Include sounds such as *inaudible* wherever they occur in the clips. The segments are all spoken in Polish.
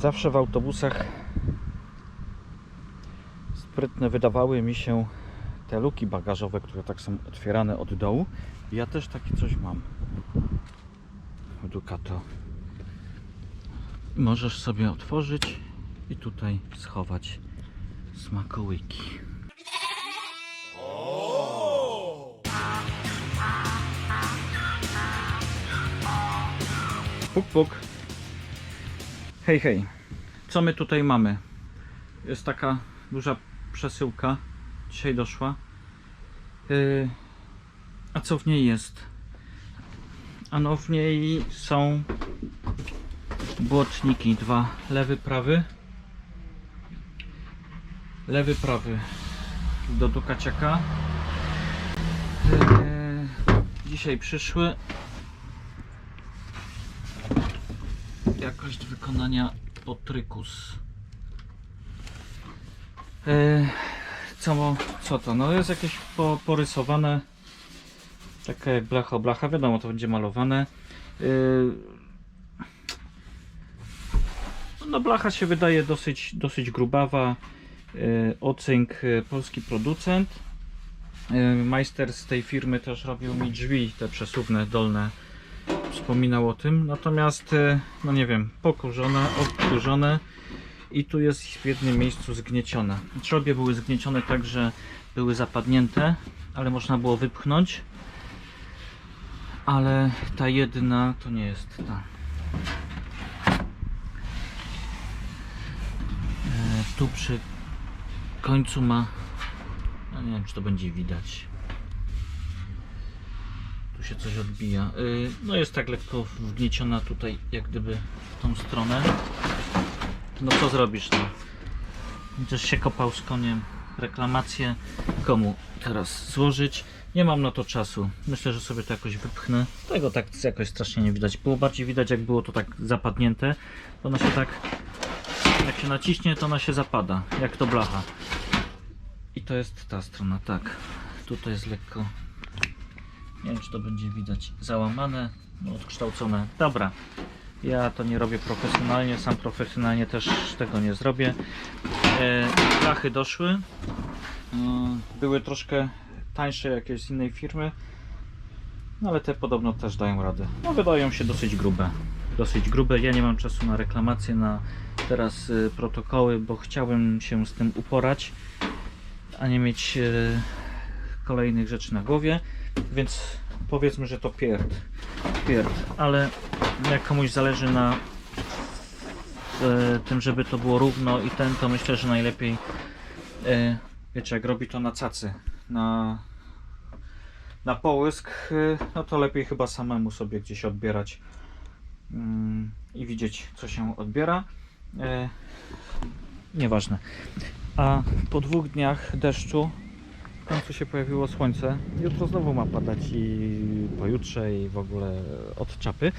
Zawsze w autobusach sprytne wydawały mi się te luki bagażowe, które tak są otwierane od dołu. Ja też takie coś mam. Ducato. Możesz sobie otworzyć i tutaj schować smakołyki. Puk, puk. Hej, hej. Co my tutaj mamy? Jest taka duża przesyłka. Dzisiaj doszła. Yy, a co w niej jest? Ano w niej są błotniki. Dwa. Lewy, prawy. Lewy, prawy. Do Dukaciaka. Yy, dzisiaj przyszły. Jakość wykonania Potrykus. E, co, co to? No jest jakieś po, porysowane takie blacha blacha, wiadomo to będzie malowane. E, no blacha się wydaje dosyć, dosyć grubawa. E, Ocynk, polski producent. Majster z tej firmy też robił mi drzwi, te przesuwne, dolne wspominał o tym. Natomiast, e, no nie wiem, pokurzone, obkurzone i tu jest w jednym miejscu zgniecione. Znaczy obie były zgniecione tak, że były zapadnięte, ale można było wypchnąć. Ale ta jedna to nie jest ta. E, tu przy końcu ma, no nie wiem czy to będzie widać. Tu się coś odbija. Y, No jest tak lekko wgnieciona tutaj, jak gdyby w tą stronę. No co zrobisz, no? Będziesz się kopał z koniem. Reklamację komu teraz złożyć? Nie mam na to czasu. Myślę, że sobie to jakoś wypchnę. Tego tak jakoś strasznie nie widać. Było bardziej widać, jak było to tak zapadnięte. To ona się tak, jak się naciśnie, to ona się zapada, jak to blacha. I to jest ta strona, tak. Tutaj jest lekko nie wiem, czy to będzie widać. Załamane, no, odkształcone. Dobra. Ja to nie robię profesjonalnie, sam profesjonalnie też tego nie zrobię. E, blachy doszły. Mm, Były troszkę tańsze jakieś z innej firmy. No ale te podobno też dają radę. No wydają się dosyć grube. Dosyć grube. Ja nie mam czasu na reklamacje, na teraz y, protokoły, bo chciałem się z tym uporać, a nie mieć kolejnych rzeczy na głowie. Więc powiedzmy, że to pierd. Pierd. Ale jak komuś zależy na e, tym, żeby to było równo i ten, to myślę, że najlepiej e, wiecie, jak robi to na cacy, na na połysk, e, no to lepiej chyba samemu sobie gdzieś odbierać mm, i widzieć, co się odbiera. Nieważne. A po dwóch dniach deszczu końcu się pojawiło słońce. Jutro znowu ma padać i pojutrze i w ogóle od czapy.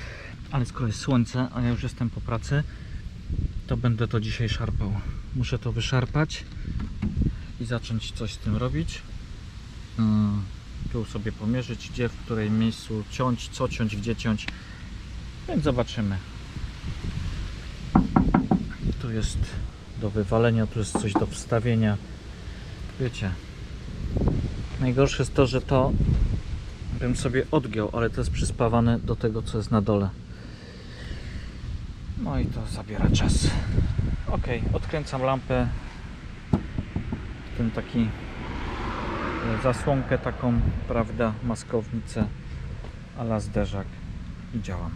Ale skoro jest słońce, a ja już jestem po pracy, to będę to dzisiaj szarpał. Muszę to wyszarpać i zacząć coś z tym robić. Mm, Tu sobie pomierzyć, gdzie, w której miejscu ciąć, co ciąć, gdzie ciąć. Więc zobaczymy. Tu jest do wywalenia, tu jest coś do wstawienia. Wiecie, Najgorsze jest to, że to bym sobie odgiął, ale to jest przyspawane do tego, co jest na dole. No i to zabiera czas. Ok, odkręcam lampę. Ten taki e, zasłonkę taką, prawda, maskownicę ala zderzak i działam.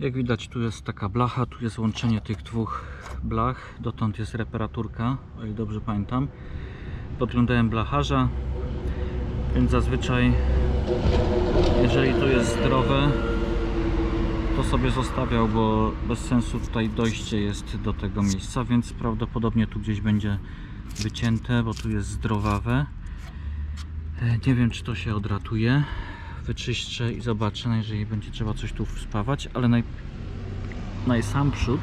Jak widać tu jest taka blacha, tu jest łączenie tych dwóch blach, dotąd jest reparaturka, o ile dobrze pamiętam. Podglądałem blacharza, więc zazwyczaj jeżeli to jest zdrowe to sobie zostawiał, bo bez sensu tutaj dojście jest do tego miejsca, więc prawdopodobnie tu gdzieś będzie wycięte, bo tu jest zdrowawe. E, Nie wiem czy to się odratuje. Wyczyszczę i zobaczę, jeżeli będzie trzeba coś tu wspawać, ale naj, naj sam przód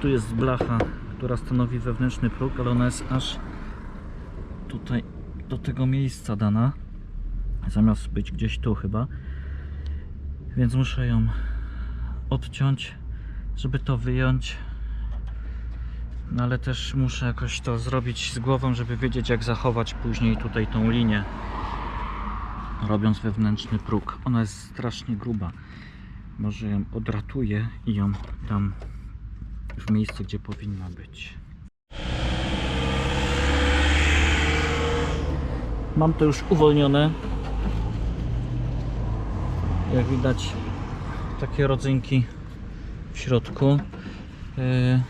tu jest blacha, która stanowi wewnętrzny próg, ale ona jest aż tutaj do tego miejsca dana zamiast być gdzieś tu chyba więc muszę ją odciąć żeby to wyjąć No ale też muszę jakoś to zrobić z głową, żeby wiedzieć jak zachować później tutaj tą linię. Robiąc wewnętrzny próg. Ona jest strasznie gruba. Może ją odratuję i ją dam w miejsce, gdzie powinna być. Mam to już uwolnione. Jak widać, takie rodzynki w środku. Yy,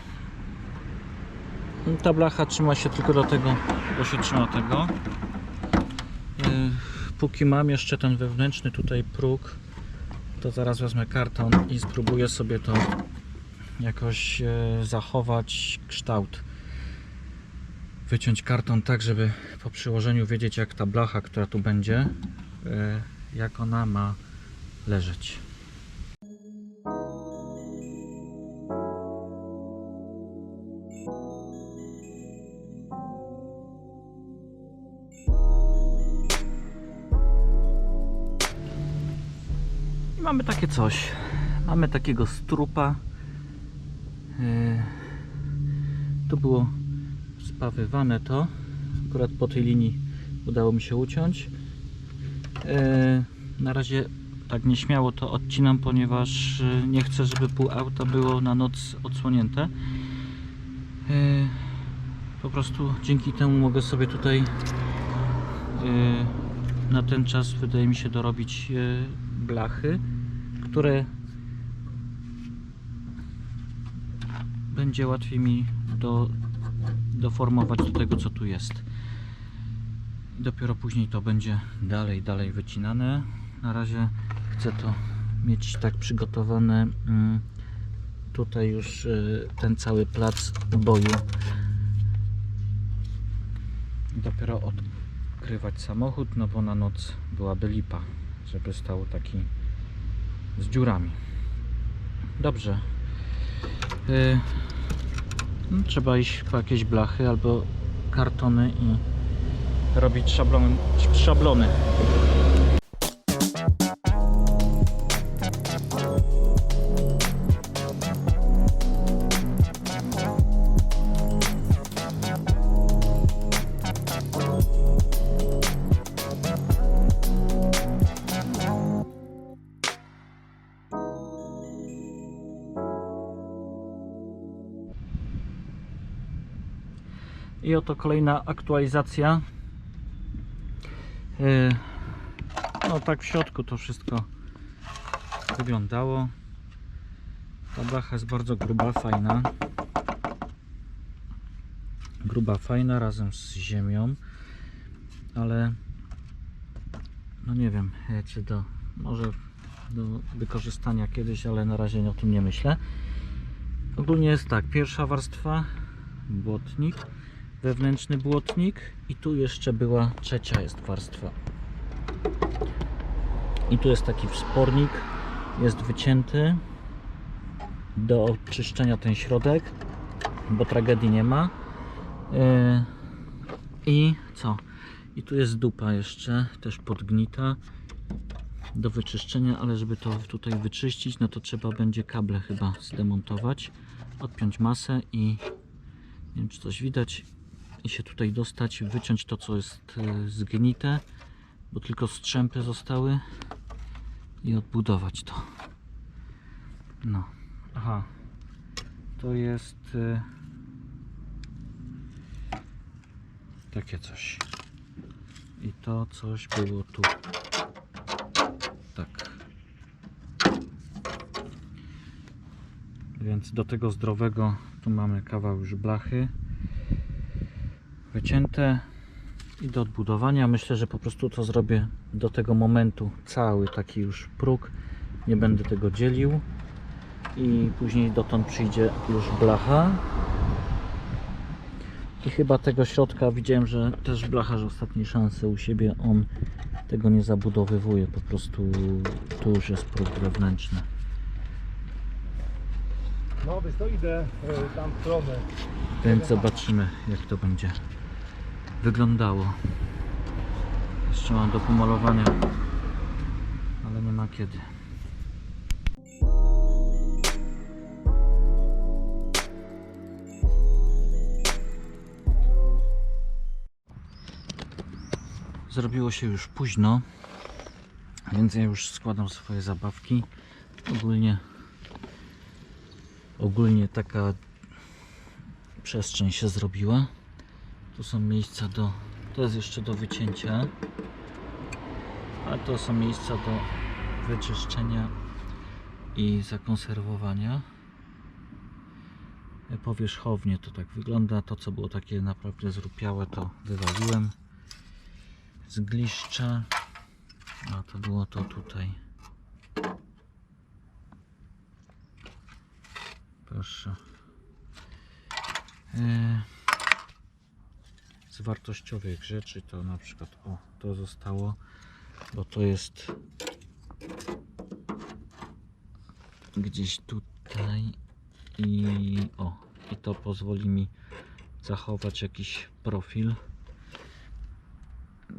Ta blacha trzyma się tylko do tego, bo się trzyma tego. Yy, Póki mam jeszcze ten wewnętrzny tutaj próg, to zaraz wezmę karton i spróbuję sobie to jakoś e, zachować kształt. Wyciąć karton tak, żeby po przyłożeniu wiedzieć jak ta blacha, która tu będzie, e, jak ona ma leżeć. I mamy takie coś. Mamy takiego strupa. Yy, Tu było spawywane to. Akurat po tej linii udało mi się uciąć. Yy, Na razie tak nieśmiało to odcinam, ponieważ yy, nie chcę, żeby pół auta było na noc odsłonięte. Yy, Po prostu dzięki temu mogę sobie tutaj yy, na ten czas wydaje mi się dorobić blachy, które będzie łatwiej mi do, doformować do tego co tu jest. I dopiero później to będzie dalej, dalej wycinane. Na razie chcę to mieć tak przygotowane mm, tutaj już y, ten cały plac boju. Dopiero odkrywać samochód, no bo na noc byłaby lipa, żeby stał taki z dziurami. Dobrze. Y, no, trzeba iść po jakieś blachy albo kartony i robić szablony. szablony. Oto kolejna aktualizacja. Yy, No tak w środku to wszystko wyglądało. Ta blacha jest bardzo gruba, fajna. Gruba, fajna razem z ziemią, ale no nie wiem, e, czy do może do wykorzystania kiedyś, ale na razie o tym nie myślę. Ogólnie jest tak, pierwsza warstwa błotnik, wewnętrzny błotnik i tu jeszcze była trzecia jest warstwa. I tu jest taki wspornik, jest wycięty do oczyszczenia ten środek, bo tragedii nie ma. Yy, I co? I tu jest dupa jeszcze, też podgnita do wyczyszczenia, ale żeby to tutaj wyczyścić, no to trzeba będzie kable chyba zdemontować, odpiąć masę i nie wiem czy coś widać się tutaj dostać, wyciąć to co jest e, zgnite, bo tylko strzępy zostały i odbudować to. No, aha, to jest e, takie coś. I to coś było tu. Tak. Więc do tego zdrowego tu mamy kawał już blachy wycięte i do odbudowania. Myślę, że po prostu to zrobię do tego momentu cały taki już próg. Nie będę tego dzielił i później dotąd przyjdzie już blacha. I chyba tego środka widziałem, że też blacharz ostatniej szansy u siebie on tego nie zabudowywuje, po prostu tu już jest próg wewnętrzny. No więc to idę e, tam w stronę. Więc zobaczymy jak to będzie wyglądało. Jeszcze mam do pomalowania, ale nie ma kiedy. Zrobiło się już późno, więc ja już składam swoje zabawki. Ogólnie, ogólnie taka przestrzeń się zrobiła. Tu są miejsca do, to jest jeszcze do wycięcia, a to są miejsca do wyczyszczenia i zakonserwowania. Powierzchownie to tak wygląda. To, co było takie naprawdę zrupiałe, to wywaliłem z gliszcza. A to było to tutaj. Proszę. E, Wartościowych rzeczy to na przykład o to zostało, bo to jest gdzieś tutaj i o i to pozwoli mi zachować jakiś profil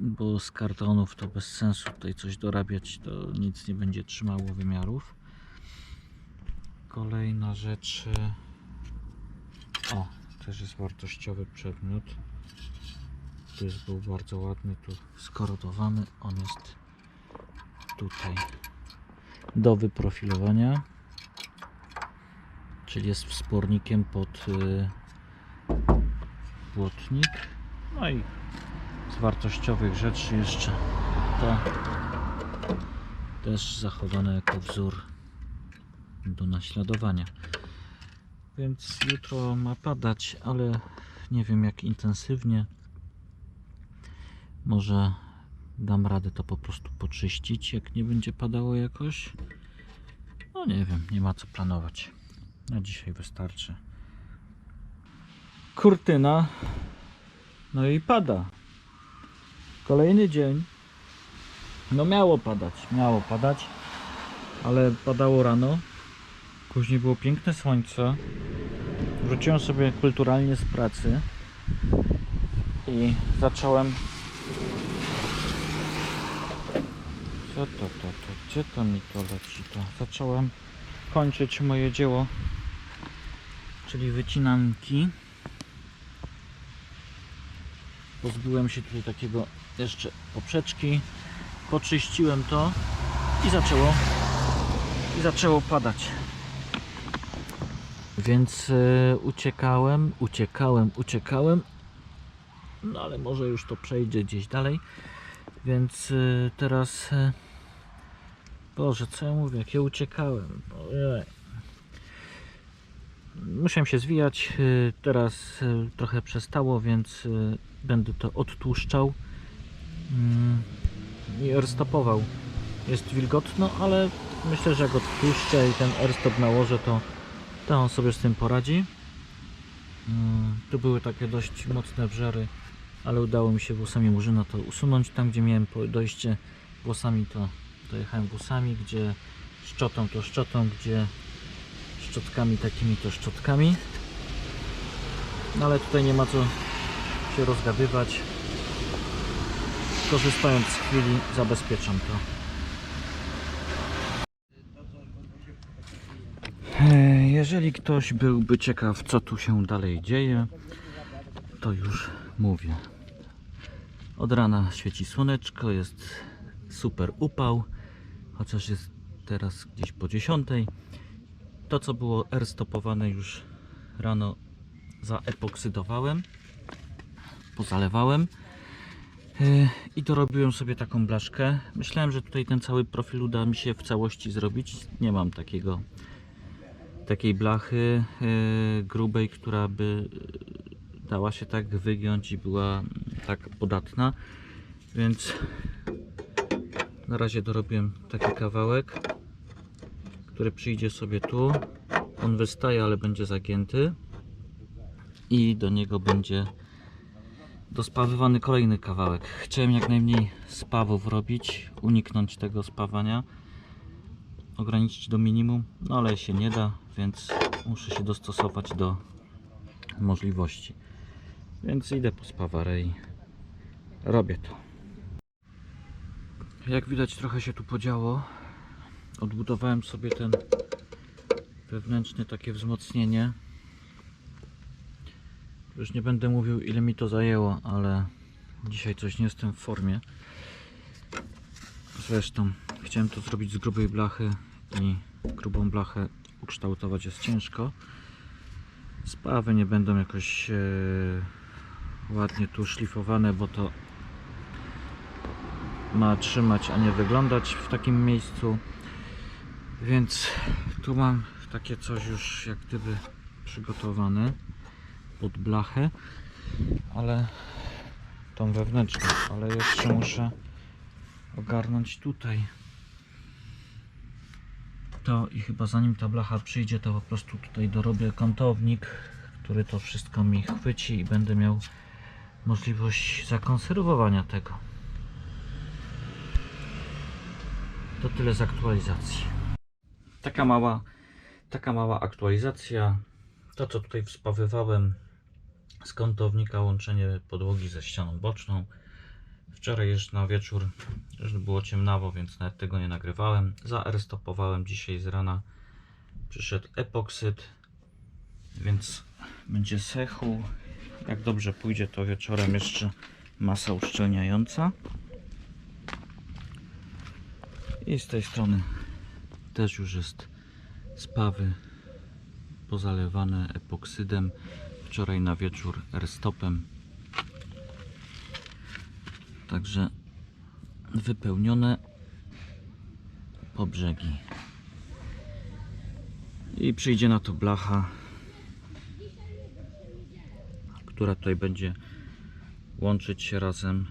bo z kartonów to bez sensu tutaj coś dorabiać to nic nie będzie trzymało wymiarów. Kolejna rzecz o też jest wartościowy przedmiot jest był bardzo ładny tu skorodowany on jest tutaj do wyprofilowania. Czyli jest wspornikiem pod y, błotnik no i z wartościowych rzeczy jeszcze to też zachowane jako wzór do naśladowania. Więc jutro ma padać ale nie wiem jak intensywnie może dam radę to po prostu poczyścić jak nie będzie padało jakoś no nie wiem, nie ma co planować na dzisiaj wystarczy kurtyna no i pada Kolejny dzień. No miało padać, miało padać, ale padało rano. Później było piękne słońce. Wróciłem sobie kulturalnie z pracy i zacząłem. Co to, to, to? Gdzie to mi to leci? To zacząłem kończyć moje dzieło, czyli wycinanki. Pozbyłem się tutaj takiego jeszcze poprzeczki, poczyściłem to i zaczęło i zaczęło padać. Więc e, uciekałem, uciekałem, uciekałem. No ale może już to przejdzie gdzieś dalej. Więc e, teraz e, Boże, co ja mówię, jak ja uciekałem. Ojej. Musiałem się zwijać. e, Teraz trochę przestało, więc będę to odtłuszczał mm, i airstopował. Jest wilgotno, ale myślę, że jak odtłuszczę i ten airstop nałożę, to, to on sobie z tym poradzi. Mm, Tu były takie dość mocne wżery, ale udało mi się włosami murzyna to usunąć. Tam, gdzie miałem dojście włosami, to, to jechałem włosami, gdzie szczotą, to szczotą, gdzie szczotkami takimi, to szczotkami. No ale tutaj nie ma co się rozgadywać. Korzystając z chwili zabezpieczam to. Jeżeli ktoś byłby ciekaw co tu się dalej dzieje, to już mówię. Od rana świeci słoneczko, jest super upał, chociaż jest teraz gdzieś po 10. To co było airstopowane już rano zaepoksydowałem pozalewałem Yy, i dorobiłem sobie taką blaszkę. Myślałem, że tutaj ten cały profil uda mi się w całości zrobić. Nie mam takiego takiej blachy yy, grubej, która by dała się tak wygiąć i była mm, tak podatna. Więc na razie dorobiłem taki kawałek, który przyjdzie sobie tu. On wystaje, ale będzie zagięty i do niego będzie dospawywany kolejny kawałek. Chciałem jak najmniej spawów robić, uniknąć tego spawania, ograniczyć do minimum, no ale się nie da, więc muszę się dostosować do możliwości. Więc idę po spawarę i robię to. Jak widać trochę się tu podziało. Odbudowałem sobie ten wewnętrzne takie wzmocnienie. Już nie będę mówił ile mi to zajęło, ale Dzisiaj coś nie jestem w formie. Zresztą chciałem to zrobić z grubej blachy i grubą blachę ukształtować jest ciężko. Spawy nie będą jakoś e, ładnie tu szlifowane, bo to ma trzymać, a nie wyglądać w takim miejscu. Więc tu mam takie coś już jak gdyby przygotowane pod blachę, ale tą wewnętrzną, ale jeszcze muszę ogarnąć tutaj to i chyba zanim ta blacha przyjdzie to po prostu tutaj dorobię kątownik który to wszystko mi chwyci i będę miał możliwość zakonserwowania tego to tyle z aktualizacji taka mała taka mała aktualizacja to co tutaj wspawywałem z kątownika łączenie podłogi ze ścianą boczną Wczoraj już na wieczór już było ciemnawo, więc nawet tego nie nagrywałem. Zaerstopowałem dzisiaj z rana. Przyszedł epoksyd, więc będzie sechu. Jak dobrze pójdzie, to wieczorem jeszcze masa uszczelniająca. I z tej strony też już jest spawy pozalewane epoksydem. Wczoraj na wieczór erstopem. Także wypełnione po brzegi. I przyjdzie na to blacha, która tutaj będzie łączyć się razem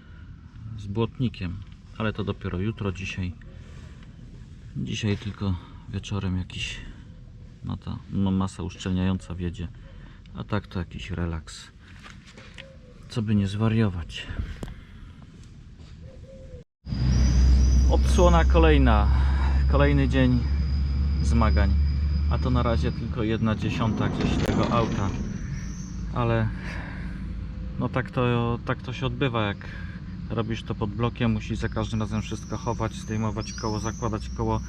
z błotnikiem. Ale to dopiero jutro, dzisiaj. Dzisiaj tylko wieczorem jakiś no ta no masa uszczelniająca wiedzie. A tak to jakiś relaks. Co by nie zwariować. Odsłona kolejna. Kolejny dzień zmagań. A to na razie tylko jedna dziesiąta gdzieś tego auta. Ale no tak to, tak to się odbywa, jak robisz to pod blokiem, musisz za każdym razem wszystko chować, zdejmować koło, zakładać koło.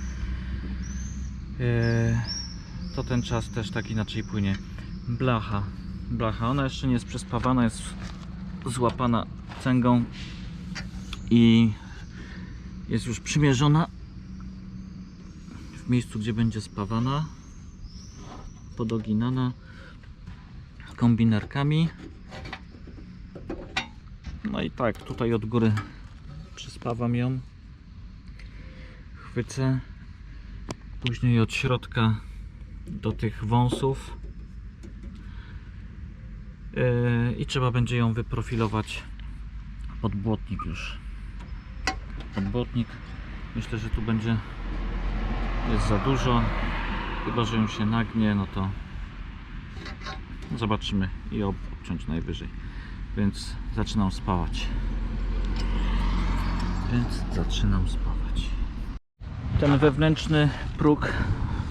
Yy, to ten czas też tak inaczej płynie. Blacha. Blacha, ona jeszcze nie jest przespawana, jest złapana cęgą i jest już przymierzona w miejscu, gdzie będzie spawana, podoginana kombinerkami. No i tak, tutaj od góry przyspawam ją, chwycę, później od środka do tych wąsów Yy, i trzeba będzie ją wyprofilować pod błotnik już podbotnik. Myślę, że tu będzie jest za dużo. Chyba, że ją się nagnie, no to zobaczymy i obciąć najwyżej. Więc zaczynam spawać. Więc zaczynam spawać. Ten wewnętrzny próg,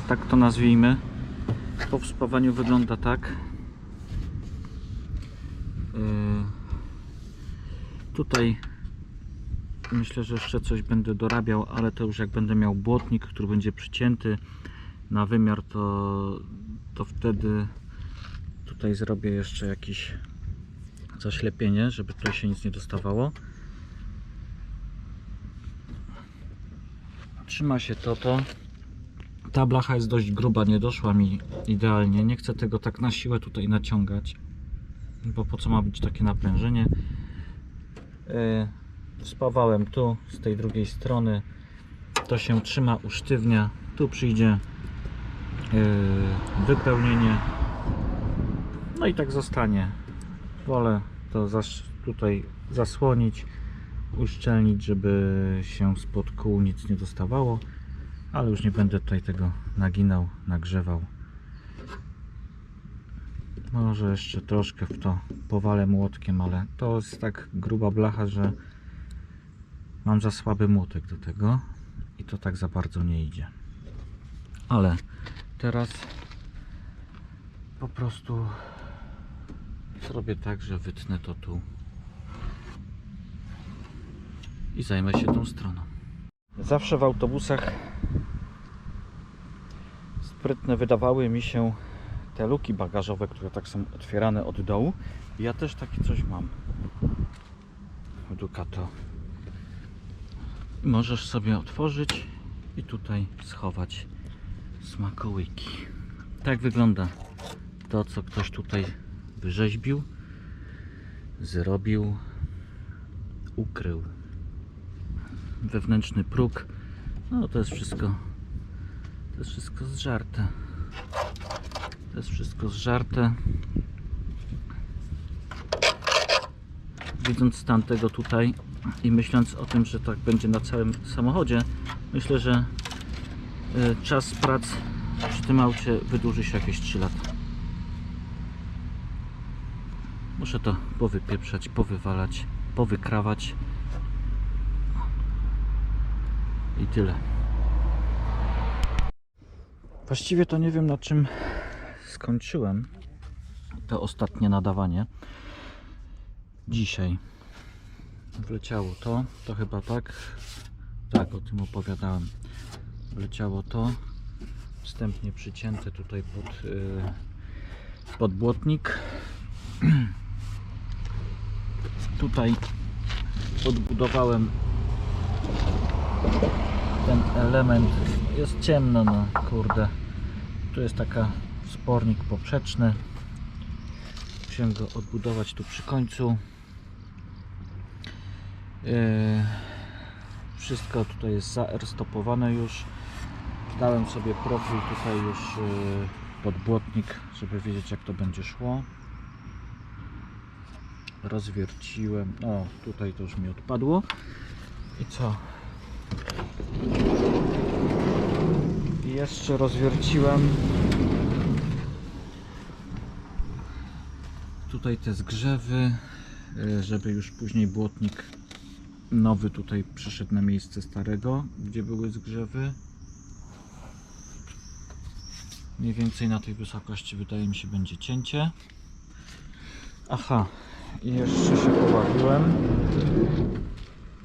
tak to nazwijmy, po wspawaniu wygląda tak. Yy, tutaj myślę, że jeszcze coś będę dorabiał, ale to już jak będę miał błotnik, który będzie przycięty na wymiar, to, to wtedy tutaj zrobię jeszcze jakieś zaślepienie, żeby tutaj się nic nie dostawało. Trzyma się to, to. Ta blacha jest dość gruba, nie doszła mi idealnie. Nie chcę tego tak na siłę tutaj naciągać, bo po co ma być takie naprężenie. Yy, spawałem tu z tej drugiej strony to się trzyma usztywnia tu przyjdzie yy, wypełnienie no i tak zostanie wolę to zas tutaj zasłonić uszczelnić żeby się spod kół nic nie dostawało ale już nie będę tutaj tego naginał, nagrzewał może jeszcze troszkę w to powalę młotkiem, ale to jest tak gruba blacha, że Mam za słaby młotek do tego i to tak za bardzo nie idzie. Ale teraz po prostu zrobię tak, że wytnę to tu i zajmę się tą stroną. Zawsze w autobusach sprytne wydawały mi się te luki bagażowe, które tak są otwierane od dołu. Ja też takie coś mam. Ducato. Możesz sobie otworzyć i tutaj schować smakołyki. Tak wygląda to, co ktoś tutaj wyrzeźbił, zrobił, ukrył. Wewnętrzny próg, no to jest wszystko, to jest wszystko zżarte. To jest wszystko zżarte. Widząc stan tego tutaj i myśląc o tym, że tak będzie na całym samochodzie, myślę, że y, czas prac przy tym aucie wydłuży się jakieś 3 lata. Muszę to powypieprzać, powywalać, powykrawać. I tyle. Właściwie to nie wiem na czym skończyłem to ostatnie nadawanie. Dzisiaj wleciało to, to chyba tak. Tak, o tym opowiadałem. Wleciało to. Wstępnie przycięte tutaj pod, yy, pod błotnik. *clears throat* Tutaj podbudowałem ten element. Jest ciemno, no kurde. Tu jest taka spornik poprzeczny. Musiałem go odbudować tu przy końcu. Yy, wszystko tutaj jest zaerstopowane już. Dałem sobie profil tutaj już yy, pod błotnik, żeby wiedzieć jak to będzie szło. Rozwierciłem. O, tutaj to już mi odpadło. I co? I jeszcze rozwierciłem tutaj te zgrzewy, y, żeby już później błotnik nowy tutaj przyszedł na miejsce starego, gdzie były zgrzewy. Mniej więcej na tej wysokości wydaje mi się będzie cięcie. Aha, i jeszcze się pobawiłem.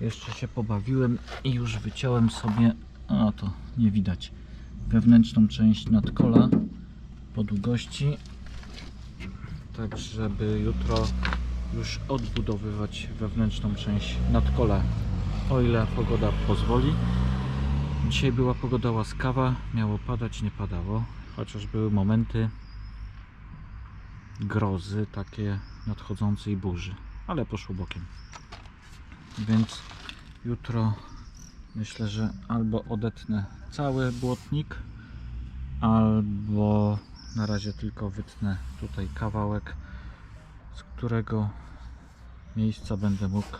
Jeszcze się pobawiłem i już wyciąłem sobie, a to nie widać, wewnętrzną część nadkola po długości tak żeby jutro już odbudowywać wewnętrzną część nadkola, o ile pogoda pozwoli. Dzisiaj była pogoda łaskawa, miało padać, nie padało, chociaż były momenty grozy, takie nadchodzącej burzy, ale poszło bokiem. Więc jutro myślę, że albo odetnę cały błotnik, albo na razie tylko wytnę tutaj kawałek, z którego miejsca będę mógł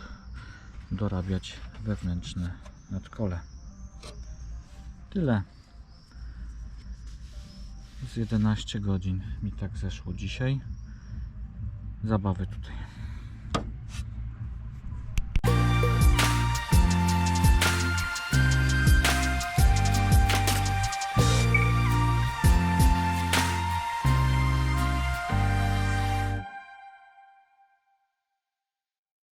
dorabiać wewnętrzne nadkole. Tyle. Z 11 godzin mi tak zeszło dzisiaj. Zabawy tutaj.